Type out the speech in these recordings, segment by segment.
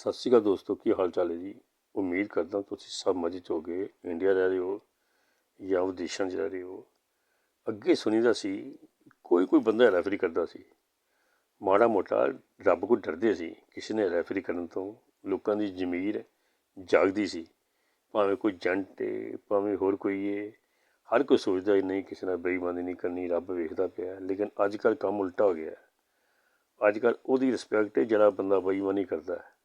ਸਤਿ ਸ਼੍ਰੀ ਅਕਾਲ ਦੋਸਤੋ, ਕੀ ਹਾਲ ਚਾਲ ਹੈ ਜੀ? ਉਮੀਦ ਕਰਦਾ ਤੁਸੀਂ ਸਭ ਮਜ਼ੇ 'ਚ ਹੋਗੇ ਇੰਡੀਆ ਰਹਿ ਰਹੇ ਹੋ ਜਾਂ ਵਿਦੇਸ਼ਾਂ 'ਚ ਰਹਿ ਰਹੇ ਹੋ। ਅੱਗੇ ਸੁਣੀਦਾ ਸੀ ਕੋਈ ਕੋਈ ਬੰਦਾ ਰੈਫਰੀ ਕਰਦਾ ਸੀ। ਮਾੜਾ ਮੋਟਾ ਰੱਬ ਕੋ ਡਰਦੇ ਸੀ, ਕਿਸੇ ਨੇ ਰੈਫਰੀ ਕਰਨ ਤੋਂ ਲੋਕਾਂ ਦੀ ਜ਼ਮੀਰ ਜਾਗਦੀ ਸੀ। ਭਾਵੇਂ ਕੋਈ ਜੰਟ ਹੈ ਭਾਵੇਂ ਹੋਰ ਕੋਈ ਏ, ਹਰ ਕੋਈ ਸੋਚਦਾ ਹੀ ਨਹੀਂ, ਕਿਸੇ ਨਾਲ ਬੇਈਮਾਨੀ ਨਹੀਂ ਕਰਨੀ, ਰੱਬ ਵੇਖਦਾ ਪਿਆ। ਲੇਕਿਨ ਅੱਜ ਕੱਲ੍ਹ ਕੰਮ ਉਲਟਾ ਹੋ ਗਿਆ। ਅੱਜ ਕੱਲ੍ਹ ਉਹਦੀ ਰਿਸਪੈਕਟ ਜਿਹੜਾ ਬੰਦਾ ਬੇਈਮਾਨੀ ਕਰਦਾ। ਹੈ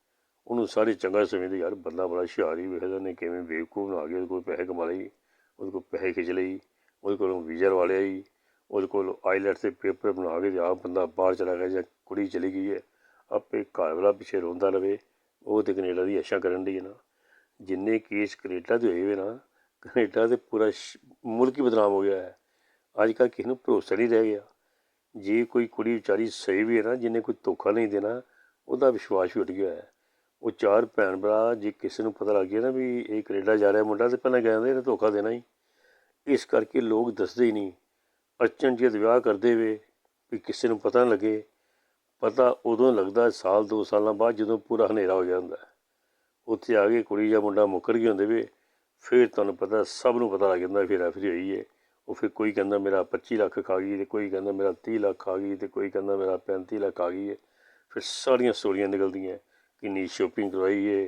ਉਹਨੂੰ ਸਾਰੇ ਚੰਗਾ ਸਮਝਦੇ, ਯਾਰ ਬੰਦਾ ਬੜਾ ਹੁਸ਼ਿਆਰ ਹੀ ਵੇਖਦਾ ਨੇ ਕਿਵੇਂ ਬੇਵਕੂਫ ਬਣਾ ਕੇ ਉਹਦੇ ਕੋਲ ਪੈਸੇ ਕਮਾ ਲਈ ਉਹਦੇ ਕੋਲ ਪੈਸੇ ਖਿੱਚ ਲਈ ਉਹਦੇ ਕੋਲੋਂ ਵੀਜ਼ਾ ਲਵਾ ਲਿਆ ਜੀ, ਉਹਦੇ ਕੋਲ ਆਈਲੈਟਸ ਦੇ ਪੇਪਰ ਬਣਾ ਕੇ ਆਪ ਬੰਦਾ ਬਾਹਰ ਚਲਾ ਗਿਆ ਜਾਂ ਕੁੜੀ ਚਲੀ ਗਈ ਹੈ, ਆਪੇ ਘਰ ਵਾਲਾ ਪਿੱਛੇ ਰੋਂਦਾ ਰਵੇ, ਉਹ ਤੇ ਕੈਨੇਡਾ ਦੀ ਅੱਛਾ ਕਰਨ ਦੀ ਹੈ ਨਾ। ਜਿੰਨੇ ਕੇਸ ਕੈਨੇਡਾ ਦੇ ਹੋਏ ਵੇ ਨਾ, ਕੈਨੇਡਾ ਦੇ ਪੂਰਾ ਮੁਲਕ ਹੀ ਬਦਨਾਮ ਹੋ ਗਿਆ ਹੈ। ਅੱਜ ਕੱਲ੍ਹ ਕਿਸੇ ਨੂੰ ਭਰੋਸਾ ਨਹੀਂ ਰਹਿ ਗਿਆ। ਜੇ ਕੋਈ ਕੁੜੀ ਵਿਚਾਰੀ ਸਹੀ ਵੀ ਹੈ ਨਾ ਜਿੰਨੇ ਕੋਈ ਧੋਖਾ ਨਹੀਂ ਦੇਣਾ, ਉਹਦਾ ਵਿਸ਼ਵਾਸ ਵੀ ਉੱਡ ਗਿਆ ਹੈ। ਉਹ ਚਾਰ ਭੈਣ ਭਰਾ ਜੇ ਕਿਸੇ ਨੂੰ ਪਤਾ ਲੱਗ ਗਿਆ ਨਾ ਵੀ ਇਹ ਕੈਨੇਡਾ ਜਾ ਰਿਹਾ ਮੁੰਡਾ, ਤੇ ਪਹਿਲਾਂ ਕਹਿੰਦੇ ਇਹਨੇ ਧੋਖਾ ਦੇਣਾ ਹੀ। ਇਸ ਕਰਕੇ ਲੋਕ ਦੱਸਦੇ ਹੀ ਨਹੀਂ। ਅਰਚਨ ਅਚਨਚੇਤ ਵਿਆਹ ਕਰਦੇ ਵੇ, ਵੀ ਕਿਸੇ ਨੂੰ ਪਤਾ ਨਾ ਲੱਗੇ। ਪਤਾ ਉਦੋਂ ਲੱਗਦਾ ਸਾਲ, ਦੋ ਸਾਲਾਂ ਬਾਅਦ ਜਦੋਂ ਪੂਰਾ ਹਨੇਰਾ ਹੋ ਗਿਆ ਹੁੰਦਾ ਉੱਥੇ ਆ ਕੇ ਕੁੜੀ ਜਾਂ ਮੁੰਡਾ ਮੁੱਕਰ ਗਏ ਹੁੰਦੇ ਵੇ, ਫਿਰ ਤੁਹਾਨੂੰ ਪਤਾ ਸਭ ਨੂੰ ਪਤਾ ਲੱਗ ਜਾਂਦਾ ਫਿਰ ਰੈਫਰੀ ਹੋਈ ਹੈ ਉਹ ਫਿਰ ਕੋਈ ਕਹਿੰਦਾ ਮੇਰਾ 25 ਲੱਖ ਖਾ ਗਈ, ਤੇ ਕੋਈ ਕਹਿੰਦਾ ਮੇਰਾ 30 ਲੱਖ ਖਾ ਗਈ, ਤੇ ਕੋਈ ਕਹਿੰਦਾ ਮੇਰਾ 35 ਲੱਖ ਆ ਗਈ ਹੈ ਫਿਰ ਸਾਰੀਆਂ ਸਟੋਰੀਆਂ ਨਿਕਲਦੀਆਂ। ਕਿੰਨੀ ਸ਼ੋਪਿੰਗ ਕਰਵਾਈ ਹੈ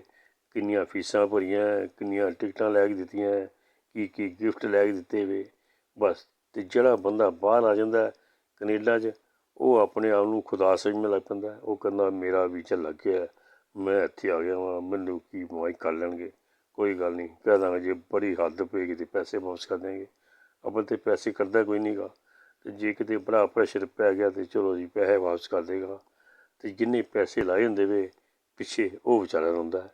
ਕਿੰਨੀਆਂ ਫੀਸਾਂ ਭਰੀਆਂ ਕਿੰਨੀਆਂ ਟਿਕਟਾਂ ਲੈ ਕੇ ਦਿੱਤੀਆਂ ਕੀ ਕੀ ਗਿਫਟ ਲੈ ਕੇ ਦਿੱਤੇ ਵੇ। ਬਸ ਤੇ ਜਿਹੜਾ ਬੰਦਾ ਬਾਹਰ ਆ ਜਾਂਦਾ ਹੈ, ਕੈਨੇਡਾ 'ਚ ਉਹ ਆਪਣੇ ਆਪ ਨੂੰ ਖੁਦਾ ਸਮਝਣ ਲੱਗ ਪੈਂਦਾ। ਉਹ ਕਹਿੰਦਾ ਮੇਰਾ ਵੀਜ਼ਾ ਲੱਗ ਗਿਆ। ਹੈ, ਮੈਂ ਇੱਥੇ ਆ ਗਿਆ ਵਾਂ। ਮੈਨੂੰ ਕੀ ਮਾਈ ਕਰ ਲੈਣਗੇ? ਕੋਈ ਗੱਲ ਨਹੀਂ ਕਹਿ ਦਾਂਗੇ ਜੇ ਬੜੀ ਹੱਦ ਪਏਗੀ ਤੇ ਪੈਸੇ ਵਾਪਸ ਕਰ ਦੇਣਗੇ ਅਬਲ ਤੇ ਪੈਸੇ ਕਰਦਾ ਕੋਈ ਨਹੀਂਗਾ ਤੇ ਜੇ ਕਿਤੇ ਬੜਾ ਪ੍ਰੈਸ਼ਰ ਪੈ ਗਿਆ ਤੇ ਚਲੋ ਜੀ ਪੈਸੇ ਵਾਪਸ ਕਰ ਦੇਗਾ। ਤੇ ਜਿੰਨੇ ਪੈਸੇ ਲਾਏ ਹੁੰਦੇ ਵੇ ਪਿੱਛੇ ਉਹ ਵਿਚਾਰਾ ਰੋਂਦਾ ਹੈ।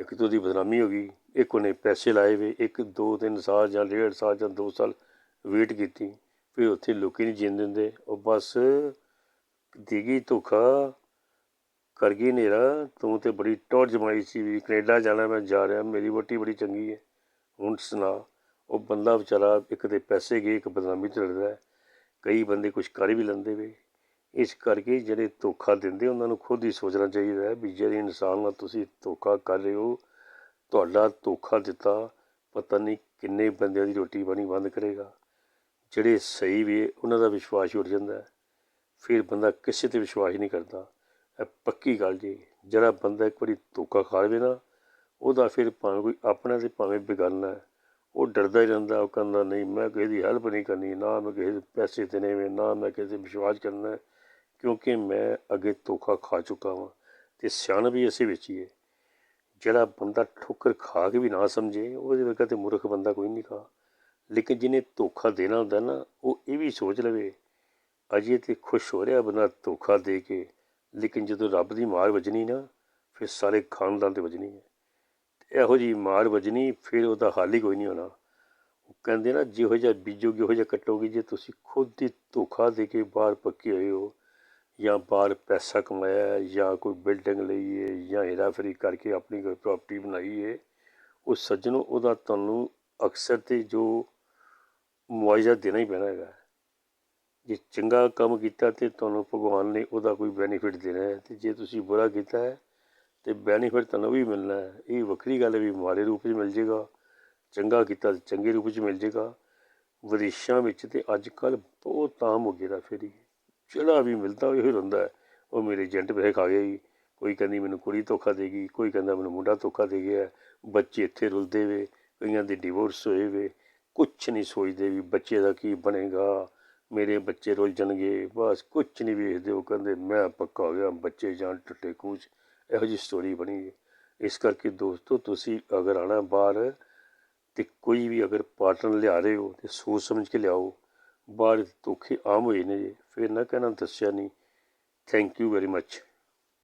ਇੱਕ ਤਾਂ ਉਹਦੀ ਬਦਨਾਮੀ ਹੋ ਗਈ, ਇੱਕ ਉਹਨੇ ਪੈਸੇ ਲਾਏ ਵੇ, ਇੱਕ ਦੋ ਤਿੰਨ ਸਾਲ ਜਾਂ ਡੇਢ ਸਾਲ ਜਾਂ ਦੋ ਸਾਲ ਵੇਟ ਕੀਤੀ, ਫਿਰ ਉੱਥੇ ਲੋਕੀ ਨਹੀਂ ਜੀਣ ਦਿੰਦੇ। ਉਹ ਬਸ ਦੇਗੀ ਧੋਖਾ ਕਰ ਗਈ ਨੇਰਾ ਤੂੰ ਤੇ ਬੜੀ ਟੌਰ ਜਮਾਈ ਸੀ ਵੀ ਕੈਨੇਡਾ ਜਾਣਾ, ਮੈਂ ਜਾ ਰਿਹਾ, ਮੇਰੀ ਵੋਟੀ ਬੜੀ ਚੰਗੀ ਹੈ। ਹੁਣ ਸੁਣਾ, ਉਹ ਬੰਦਾ ਵਿਚਾਰਾ ਇੱਕ ਦੇ ਪੈਸੇ ਗਏ, ਇੱਕ ਬਦਨਾਮੀ ਚ ਲੜਦਾ ਹੈ। ਕਈ ਬੰਦੇ ਕੁਝ ਕਰ ਵੀ ਲੈਂਦੇ ਵੇ। ਇਸ ਕਰਕੇ ਜਿਹੜੇ ਧੋਖਾ ਦਿੰਦੇ ਉਹਨਾਂ ਨੂੰ ਖੁਦ ਹੀ ਸੋਚਣਾ ਚਾਹੀਦਾ ਹੈ ਵੀ ਜਿਹੜੇ ਇਨਸਾਨ ਨਾਲ ਤੁਸੀਂ ਧੋਖਾ ਕਰ ਰਹੇ ਹੋ, ਤੁਹਾਡਾ ਧੋਖਾ ਦਿੱਤਾ, ਪਤਾ ਨਹੀਂ ਕਿੰਨੇ ਬੰਦਿਆਂ ਦੀ ਰੋਟੀ ਪਾਣੀ ਬੰਦ ਕਰੇਗਾ। ਜਿਹੜੇ ਸਹੀ ਵੀ ਉਹਨਾਂ ਦਾ ਵਿਸ਼ਵਾਸ ਹੀ ਉੱਡ ਜਾਂਦਾ ਹੈ। ਫਿਰ ਬੰਦਾ ਕਿਸੇ ਤੇ ਵਿਸ਼ਵਾਸ ਨਹੀਂ ਕਰਦਾ। ਇਹ ਪੱਕੀ ਗੱਲ ਜੀ, ਜਿਹੜਾ ਬੰਦਾ ਇੱਕ ਵਾਰੀ ਧੋਖਾ ਖਾ ਲਵੇ ਨਾ, ਉਹਦਾ ਫਿਰ ਭਾਵੇਂ ਕੋਈ ਆਪਣਾ ਤੇ ਭਾਵੇਂ ਬੇਗਾਨਾ ਉਹ ਡਰਦਾ ਹੀ ਰਹਿੰਦਾ, ਉਹ ਕਹਿੰਦਾ, ਨਹੀਂ, ਮੈਂ ਕਿਸੇ ਦੀ ਹੈਲਪ ਨਹੀਂ ਕਰਨੀ, ਨਾ ਮੈਂ ਕਿਸੇ ਦੇ ਪੈਸੇ ਦੇਣੇ ਵੇ ਨਾ ਮੈਂ ਕਿਸੇ ਤੇ ਵਿਸ਼ਵਾਸ ਕਰਨਾ ਕਿਉਂਕਿ ਮੈਂ ਅੱਗੇ ਧੋਖਾ ਖਾ ਚੁੱਕਾ ਹਾਂ ਤੇ ਸਿਆਣ ਵੀ ਇਸੇ ਵਿੱਚ ਹੀ ਹੈ ਜਿਹੜਾ ਬੰਦਾ ਠੋਕਰ ਖਾ ਕੇ ਵੀ ਨਾ ਸਮਝੇ, ਉਹਦੇ ਵਰਗਾ ਤੇ ਮੂਰਖ ਬੰਦਾ ਕੋਈ ਨਹੀਂ ਖਾ। ਲੇਕਿਨ ਜਿਹਨੇ ਧੋਖਾ ਦੇਣਾ ਹੁੰਦਾ ਨਾ, ਉਹ ਇਹ ਵੀ ਸੋਚ ਲਵੇ, ਅਜੇ ਤੇ ਖੁਸ਼ ਹੋ ਰਿਹਾ ਬੰਦਾ ਧੋਖਾ ਦੇ ਕੇ, ਲੇਕਿਨ ਜਦੋਂ ਰੱਬ ਦੀ ਮਾਰ ਵੱਜਣੀ ਨਾ, ਫਿਰ ਸਾਰੇ ਖਾਨਦਾਨ ਤੇ ਵੱਜਣੀ ਹੈ। ਇਹੋ ਜੀ ਮਾਰ ਵੱਜਣੀ, ਫਿਰ ਉਹਦਾ ਹੱਲ ਹੀ ਕੋਈ ਨਹੀਂ ਹੋਣਾ। ਉਹ ਕਹਿੰਦੇ ਨਾ, ਜਿਹੋ ਜਿਹਾ ਬੀਜੋਗੇ, ਉਹੋ ਜਿਹਾ ਕੱਟੋਗੇ, ਜੇ ਤੁਸੀਂ ਖੁਦ ਹੀ ਧੋਖਾ ਦੇ ਕੇ ਬਾਹਰ ਪੱਕੇ ਹੋਏ ਹੋ ਜਾਂ ਬਾਹਰ ਪੈਸਾ ਕਮਾਇਆ ਜਾਂ ਕੋਈ ਬਿਲਡਿੰਗ ਲਈ ਹੈ, ਜਾਂ ਹੇਰਾਫੇਰੀ ਕਰਕੇ ਆਪਣੀ ਕੋਈ ਪ੍ਰਾਪਰਟੀ ਬਣਾਈ ਹੈ, ਉਹ ਸੱਜਣੋ, ਉਹਦਾ ਤੁਹਾਨੂੰ ਅਕਸਰ ਤੇ ਜੋ ਮੁਆਵਜ਼ਾ ਦੇਣਾ ਹੀ ਪੈਣਾ ਹੈਗਾ। ਜੇ ਚੰਗਾ ਕੰਮ ਕੀਤਾ ਤੇ ਤੁਹਾਨੂੰ ਭਗਵਾਨ ਨੇ ਉਹਦਾ ਕੋਈ ਬੈਨੀਫਿਟ ਦੇਣਾ ਹੈ, ਤੇ ਜੇ ਤੁਸੀਂ ਬੁਰਾ ਕੀਤਾ ਹੈ, ਤੇ ਬੈਨੀਫਿਟ ਤੁਹਾਨੂੰ ਵੀ ਮਿਲਣਾ ਹੈ। ਇਹ ਵੱਖਰੀ ਗੱਲ ਹੈ ਵੀ ਮਾੜੇ ਰੂਪ 'ਚ ਮਿਲ ਜੇਗਾ, ਚੰਗਾ ਕੀਤਾ ਤੇ ਚੰਗੇ ਰੂਪ 'ਚ ਮਿਲ ਜੇਗਾ। ਵਿਦੇਸ਼ਾਂ ਵਿੱਚ ਤੇ ਅੱਜ ਕੱਲ ਬਹੁਤ ਆਮ ਹੋ ਗਿਆ ਫੇਰੀ ਜਿਹੜਾ ਵੀ ਮਿਲਦਾ ਉਹ ਹੀ ਹੁੰਦਾ ਉਹ ਮੇਰੇ ਏਜੰਟ ਪੈਸੇ ਖਾ ਗਿਆ ਜੀ। ਕੋਈ ਕਹਿੰਦੀ ਮੈਨੂੰ ਕੁੜੀ ਧੋਖਾ ਦੇ ਗਈ, ਕੋਈ ਕਹਿੰਦਾ ਮੈਨੂੰ ਮੁੰਡਾ ਧੋਖਾ ਦੇ ਗਿਆ। ਬੱਚੇ ਇੱਥੇ ਰੁਲਦੇ ਵੇ, ਕਈਆਂ ਦੇ ਡਿਵੋਰਸ ਹੋਏ ਵੇ। ਕੁਛ ਨਹੀਂ ਸੋਚਦੇ ਵੀ ਬੱਚੇ ਦਾ ਕੀ ਬਣੇਗਾ। ਮੇਰੇ ਬੱਚੇ ਰੁੱਲ ਜਾਣਗੇ, ਬਸ ਕੁਛ ਨਹੀਂ ਵੇਖਦੇ। ਉਹ ਕਹਿੰਦੇ, ਮੈਂ ਪੱਕਾ ਹੋ ਗਿਆ, ਬੱਚੇ ਜਾਣ ਟੁੱਟੇ ਕੂਚ ਇਹੋ ਜਿਹੀ ਸਟੋਰੀ ਬਣੀ ਇਸ ਕਰਕੇ ਦੋਸਤੋ, ਤੁਸੀਂ ਅਗਰ ਆਣਾ ਬਾਹਰ ਤੇ ਕੋਈ ਵੀ ਅਗਰ ਪਾਰਟਨਰ ਲਿਆ ਰਹੇ ਹੋ ਤੇ ਸੋਚ ਸਮਝ ਕੇ ਲਿਆਓ। ਬਾਹਰ ਧੋਖੇ ਆਮ ਹੋਏ ਨੇ ਜੀ। ਫਿਰ ਨਾ ਕਹਿਣਾ, ਦੱਸਿਆ ਨਹੀਂ। Thank you very much